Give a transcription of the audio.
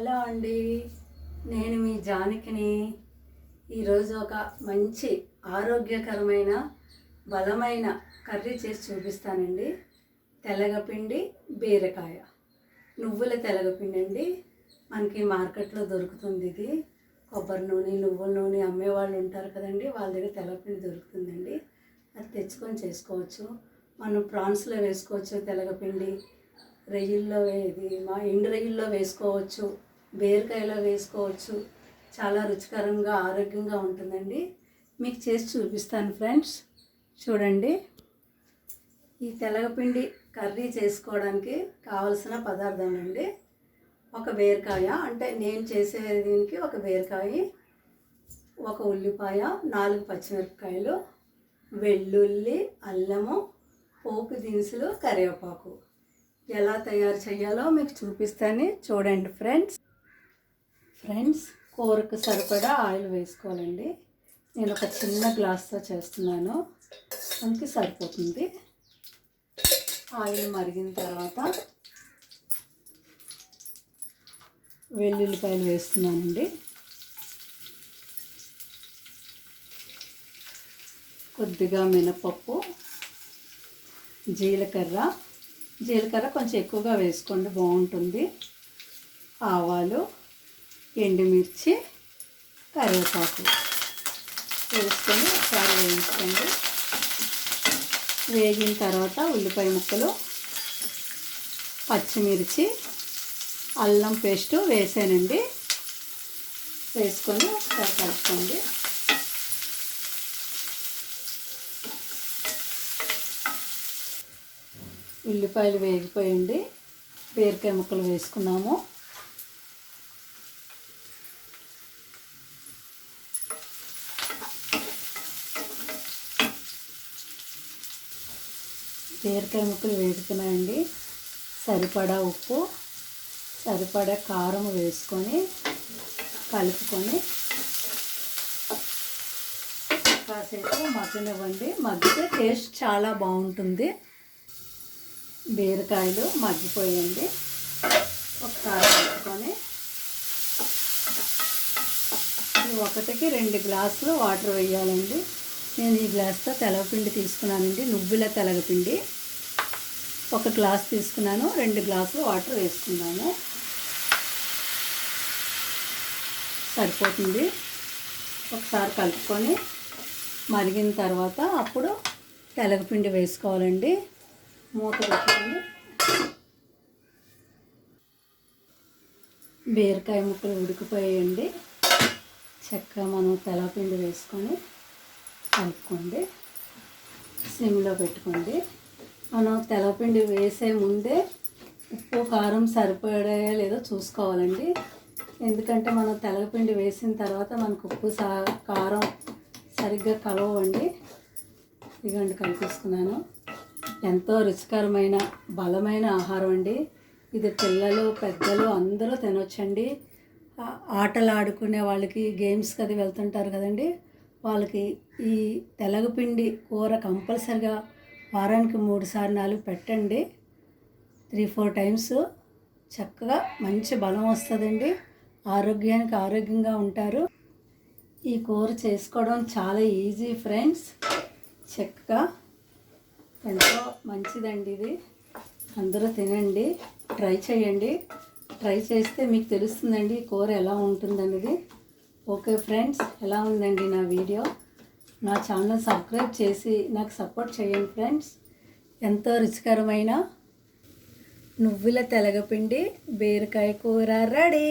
Hello అండి. నేను మీ జానకిని. ఈరోజు ఒక మంచి ఆరోగ్యకరమైన బలమైన కర్రీ చేసి చూపిస్తానండి. తెల్లగపిండి బీరకాయ. నువ్వుల తెల్లగపిండి అండి. మనకి మార్కెట్లో దొరుకుతుంది ఇది. కొబ్బరి నూనె నువ్వుల నూనె అమ్మేవాళ్ళు ఉంటారు కదండి వాళ్ళ దగ్గర తెల్లగపిండి దొరుకుతుందండి. అది తెచ్చుకొని చేసుకోవచ్చు. మనం ప్రాన్స్లో వేసుకోవచ్చు తెల్లగపిండి రొయ్యల్లో ఇది మా ఎండు రొయ్యల్లో వేసుకోవచ్చు. బీరకాయలో వేసుకోవచ్చు. చాలా రుచికరంగా ఆరోగ్యంగా ఉంటుందండి. మీకు చేసి చూపిస్తాను ఫ్రెండ్స్. చూడండి. ఈ తెల్లగపిండి కర్రీ చేసుకోవడానికి కావలసిన పదార్థం అండి ఒక బీరకాయ అంటే నేను చేసే దీనికి ఒక బీరకాయ ఒక ఉల్లిపాయ నాలుగు పచ్చిమిరపకాయలు వెల్లుల్లి అల్లము పోపు దినుసులు కరివేపాకు. ఎలా తయారు చేయాలో మీకు చూపిస్తాను. చూడండి ఫ్రెండ్స్. ఫ్రెండ్స్ కూరకు సరిపడా ఆయిల్ వేసుకోవాలండి. నేను ఒక చిన్న గ్లాస్తో చేస్తున్నాను. అందుకే సరిపోతుంది. ఆయిల్ మరిగిన తర్వాత వెల్లుల్లిపాయలు వేస్తున్నానండి. కొద్దిగా మినపప్పు జీలకర్ర. జీలకర్ర కొంచెం ఎక్కువగా వేసుకోండి బాగుంటుంది. ఆవాలు ఎండుమిర్చి కరివేపాకు వేసుకొని ఒకసారి వేయించుకోండి. వేగిన తర్వాత ఉల్లిపాయ ముక్కలు పచ్చిమిర్చి అల్లం పేస్ట్ వేసానండి. వేసుకొని ఒకసారి కలుపుకోండి. ఉల్లిపాయలు వేగిపోయండి బీరకాయ ముక్కలు వేసుకున్నాము. బీరకాయ ముక్కలు వేసుకున్నాయండి సరిపడా ఉప్పు సరిపడా కారం వేసుకొని కలుపుకొని కాసేపు మగ్గనివ్వండి. మగ్గితే టేస్ట్ చాలా బాగుంటుంది. బీరకాయలు మగ్గిపోయండి. ఒకసారి కలుపుకొని ఒకటికి రెండు గ్లాసులు వాటర్ వేయాలండి. నేను ఈ గ్లాస్తో తెలగపిండి తీసుకున్నానండి నువ్వుల తెలగపిండి. ఒక గ్లాస్ తీసుకున్నాను రెండు గ్లాసులు వాటర్ వేసుకున్నాను. సరిపోతుంది. ఒకసారి కలుపుకొని మరిగిన తర్వాత అప్పుడు తెలగపిండి వేసుకోవాలండి. మూత పెట్టండి. బీరకాయ ముక్కలు ఉడికిపోయాయండి. చక్కగా మనం తెలపిండి వేసుకొని కలుపుకోండి. సిమ్లో పెట్టుకోండి. మనం తెల్లపిండి వేసే ముందే ఉప్పు కారం సరిపడాయో లేదో చూసుకోవాలండి. ఎందుకంటే మనం తెల్లపిండి వేసిన తర్వాత మనకు ఉప్పు సా కారం సరిగ్గా కలవండి ఇదిగోండి కలిపిస్తున్నాను ఎంతో రుచికరమైన బలమైన ఆహారం అండి. ఇది పిల్లలు పెద్దలు అందరూ తినొచ్చండి. ఆటలు ఆడుకునే వాళ్ళకి గేమ్స్కి అది వెళ్తుంటారు కదండి. వాళ్ళకి ఈ తెలగపిండి కూర కంపల్సరిగా వారానికి మూడు సార్లు నాలుగు పెట్టండి. త్రీ ఫోర్ టైమ్స్ చక్కగా మంచి బలం వస్తుందండి. ఆరోగ్యానికి ఆరోగ్యంగా ఉంటారు. ఈ కూర చేసుకోవడం చాలా ఈజీ ఫ్రెండ్స్. చక్కగా ఎంతో మంచిదండి ఇది. అందరూ తినండి ట్రై చేయండి. ట్రై చేస్తే మీకు తెలుస్తుందండి ఈ కూర ఎలా ఉంటుందనేది. ఓకే ఫ్రెండ్స్ ఎలా ఉందండి నా వీడియో? నా ఛానల్ సబ్స్క్రైబ్ చేసి నాకు సపోర్ట్ చేయండి ఫ్రెండ్స్. ఎంతో రుచికరమైన నువ్వుల తెలగపిండి బీరకాయ కూర రెడీ.